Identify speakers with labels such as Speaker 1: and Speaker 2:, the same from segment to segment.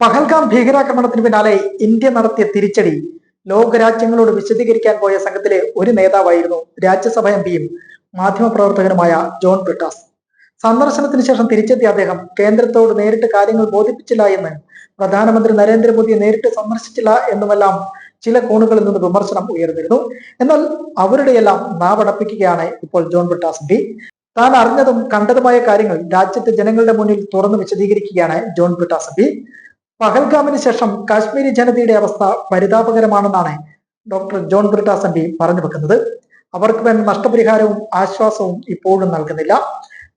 Speaker 1: പഹൽഗാം ഭീകരാക്രമണത്തിന് പിന്നാലെ ഇന്ത്യ നടത്തിയ തിരിച്ചടി ലോകരാജ്യങ്ങളോട് വിശദീകരിക്കാൻ പോയ സംഘത്തിലെ ഒരു നേതാവായിരുന്നു രാജ്യസഭ എം പിയും മാധ്യമപ്രവർത്തകനുമായ ജോൺ ബ്രിട്ടാസ്. സന്ദർശനത്തിന് ശേഷം തിരിച്ചെത്തിയ അദ്ദേഹം കേന്ദ്രത്തോട് നേരിട്ട് കാര്യങ്ങൾ ബോധിപ്പിച്ചില്ല എന്ന് പ്രധാനമന്ത്രി നരേന്ദ്രമോദിയെ നേരിട്ട് സന്ദർശിച്ചില്ല എന്നുമെല്ലാം ചില കോണുകളിൽ നിന്ന് വിമർശനം ഉയർന്നിരുന്നു. എന്നാൽ അവരുടെയെല്ലാം നാവടപ്പിക്കുകയാണ് ഇപ്പോൾ ജോൺ ബ്രിട്ടാസ് പി. താൻ അറിഞ്ഞതും കണ്ടതുമായ കാര്യങ്ങൾ രാജ്യത്തെ ജനങ്ങളുടെ മുന്നിൽ തുറന്നു വിശദീകരിക്കുകയാണ് ജോൺ ബ്രിട്ടാസ് പി. പഹൽഗാമിന് ശേഷം കാശ്മീരി ജനതയുടെ അവസ്ഥ പരിതാപകരമാണെന്നാണ് doctor John Brittas M P പറഞ്ഞു വെക്കുന്നത്. അവർക്ക് വേണ്ട നഷ്ടപരിഹാരവും ആശ്വാസവും ഇപ്പോഴും നൽകുന്നില്ല.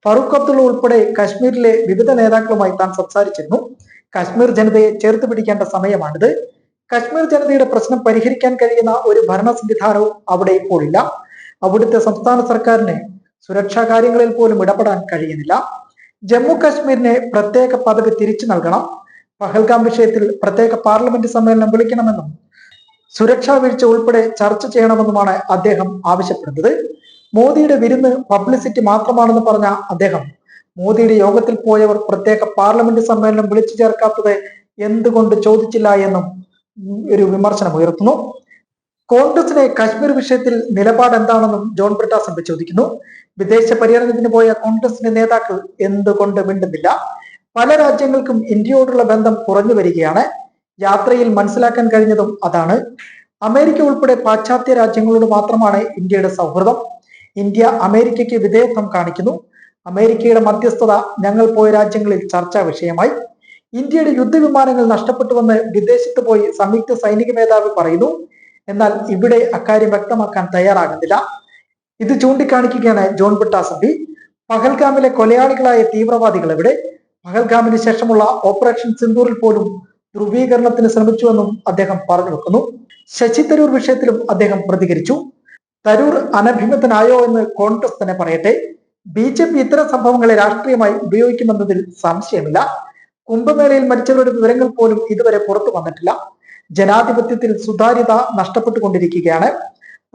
Speaker 1: ഫറൂഖ് അബ്ദുള്ള ഉൾപ്പെടെ കാശ്മീരിലെ വിവിധ നേതാക്കളുമായി താൻ സംസാരിച്ചിരുന്നു. കാശ്മീർ ജനതയെ ചേർത്ത് പിടിക്കേണ്ട സമയമാണിത്. കാശ്മീർ ജനതയുടെ പ്രശ്നം പരിഹരിക്കാൻ കഴിയുന്ന ഒരു ഭരണ സംവിധാനവും അവിടെ ഇപ്പോൾ ഇല്ല. അവിടുത്തെ സംസ്ഥാന സർക്കാരിന് സുരക്ഷാ കാര്യങ്ങളിൽ പോലും ഇടപെടാൻ കഴിയുന്നില്ല. ജമ്മു കാശ്മീരിനെ പ്രത്യേക പദവി തിരിച്ചു നൽകണം. പഹൽഗാം വിഷയത്തിൽ പ്രത്യേക പാർലമെന്റ് സമ്മേളനം വിളിക്കണമെന്നും സുരക്ഷാ വീഴ്ച ഉൾപ്പെടെ ചർച്ച ചെയ്യണമെന്നുമാണ് അദ്ദേഹം ആവശ്യപ്പെടുന്നത്. മോദിയുടെ വിരുന്ന് പബ്ലിസിറ്റി മാത്രമാണെന്ന് പറഞ്ഞ അദ്ദേഹം മോദിയുടെ യോഗത്തിൽ പോയവർ പ്രത്യേക പാർലമെന്റ് സമ്മേളനം വിളിച്ചു ചേർക്കാത്തത് എന്തുകൊണ്ട് ചോദിച്ചില്ല എന്നും ഒരു വിമർശനം ഉയർത്തുന്നു. കോൺഗ്രസിനെ കാശ്മീർ വിഷയത്തിൽ നിലപാട് എന്താണെന്നും ജോൺ ബ്രിട്ടാസംബ ചോദിക്കുന്നു. വിദേശ പര്യടനത്തിന് പോയ കോൺഗ്രസിന്റെ നേതാക്കൾ എന്തുകൊണ്ട് മിണ്ടുന്നില്ല? പല രാജ്യങ്ങൾക്കും ഇന്ത്യയോടുള്ള ബന്ധം കുറഞ്ഞു വരികയാണ്. യാത്രയിൽ മനസ്സിലാക്കാൻ കഴിഞ്ഞതും അതാണ്. അമേരിക്ക ഉൾപ്പെടെ പാശ്ചാത്യ രാജ്യങ്ങളോട് മാത്രമാണ് ഇന്ത്യയുടെ സൗഹൃദം. ഇന്ത്യ അമേരിക്കയ്ക്ക് വിധേയത്വം കാണിക്കുന്നു. അമേരിക്കയുടെ മധ്യസ്ഥത ഞങ്ങൾ പോയ രാജ്യങ്ങളിൽ ചർച്ചാ വിഷയമായി. ഇന്ത്യയുടെ യുദ്ധവിമാനങ്ങൾ നഷ്ടപ്പെട്ടുവെന്ന് വിദേശത്ത് പോയി സംയുക്ത സൈനിക മേധാവി പറയുന്നു. എന്നാൽ ഇവിടെ അക്കാര്യം വ്യക്തമാക്കാൻ തയ്യാറാകുന്നില്ല. ഇത് ചൂണ്ടിക്കാണിക്കുകയാണ് ജോൺ ബിട്ടാസ് എം പി പഹൽഗാമിലെ കൊലയാളികളായ തീവ്രവാദികൾ എവിടെ പഹൽഗാമിന് ശേഷമുള്ള ഓപ്പറേഷൻ സിന്ദൂറിൽ പോലും ധ്രുവീകരണത്തിന് ശ്രമിച്ചുവെന്നും അദ്ദേഹം പറഞ്ഞു വെക്കുന്നു. ശശി തരൂർ വിഷയത്തിലും അദ്ദേഹം പ്രതികരിച്ചു. തരൂർ അനഭിമതനായോ എന്ന് കോൺഗ്രസ് തന്നെ പറയട്ടെ. ബി ജെ പി ഇത്തരം സംഭവങ്ങളെ രാഷ്ട്രീയമായി ഉപയോഗിക്കുമെന്നതിൽ സംശയമില്ല. കുംഭമേളയിൽ മരിച്ചവരുടെ വിവരങ്ങൾ പോലും ഇതുവരെ പുറത്തു വന്നിട്ടില്ല. ജനാധിപത്യത്തിൽ സുതാര്യത നഷ്ടപ്പെട്ടുകൊണ്ടിരിക്കുകയാണ്.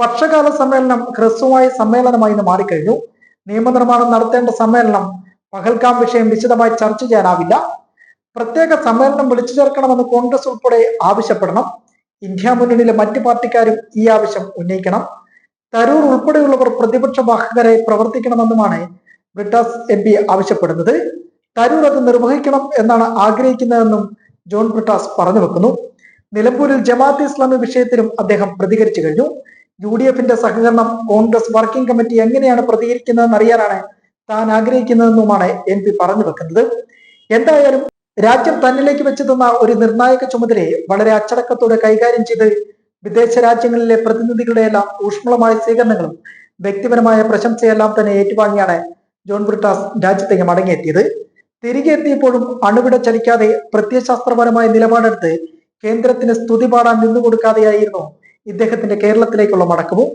Speaker 1: വർഷകാല സമ്മേളനം ഹ്രസ്വമായ സമ്മേളനമായി മാറിക്കഴിഞ്ഞു. നിയമനിർമ്മാണം നടത്തേണ്ട സമ്മേളനം പഹൽഗാം വിഷയം വിശദമായി ചർച്ച ചെയ്യാനാവില്ല. പ്രത്യേക സമ്മേളനം വിളിച്ചു ചേർക്കണമെന്ന് കോൺഗ്രസ് ഉൾപ്പെടെ ആവശ്യപ്പെടണം. ഇന്ത്യ മുന്നണിയിലെ മറ്റ് പാർട്ടിക്കാരും ഈ ആവശ്യം ഉന്നയിക്കണം. തരൂർ ഉൾപ്പെടെയുള്ളവർ പ്രതിപക്ഷ വാഹകരെ പ്രവർത്തിക്കണമെന്നുമാണ് ബ്രിട്ടാസ് എം പി ആവശ്യപ്പെടുന്നത്. തരൂർ അത് നിർവഹിക്കണം എന്നാണ് ആഗ്രഹിക്കുന്നതെന്നും ജോൺ ബ്രിട്ടാസ് പറഞ്ഞു വെക്കുന്നു. നിലമ്പൂരിൽ ജമാഅത്ത് ഇസ്ലാമി വിഷയത്തിലും അദ്ദേഹം പ്രതികരിച്ചു കഴിഞ്ഞു. യു ഡി എഫിന്റെ സഹകരണം കോൺഗ്രസ് വർക്കിംഗ് കമ്മിറ്റി എങ്ങനെയാണ് പ്രതികരിക്കുന്നതെന്ന് അറിയാനാണ് താൻ ആഗ്രഹിക്കുന്നതെന്നുമാണ് എം പി പറഞ്ഞു വെക്കുന്നത്. എന്തായാലും രാജ്യം തന്നിലേക്ക് വെച്ച് തന്ന ഒരു നിർണായക ചുമതലയെ വളരെ അച്ചടക്കത്തോടെ കൈകാര്യം ചെയ്ത് വിദേശ രാജ്യങ്ങളിലെ പ്രതിനിധികളുടെ എല്ലാം ഊഷ്മളമായ സ്വീകരണങ്ങളും വ്യക്തിപരമായ പ്രശംസയെല്ലാം തന്നെ ഏറ്റുവാങ്ങിയാണ് ജോൺ ബ്രിട്ടാസ് രാജ്യത്തേക്ക് മടങ്ങിയെത്തിയത്. തിരികെ എത്തിയപ്പോഴും അണുവിട ചലിക്കാതെ പ്രത്യയശാസ്ത്രപരമായ നിലപാടെടുത്ത് കേന്ദ്രത്തിന് സ്തുതി പാടാൻ നിന്നുകൊടുക്കാതെയായിരുന്നു ഇദ്ദേഹത്തിന്റെ കേരളത്തിലേക്കുള്ള മടക്കവും.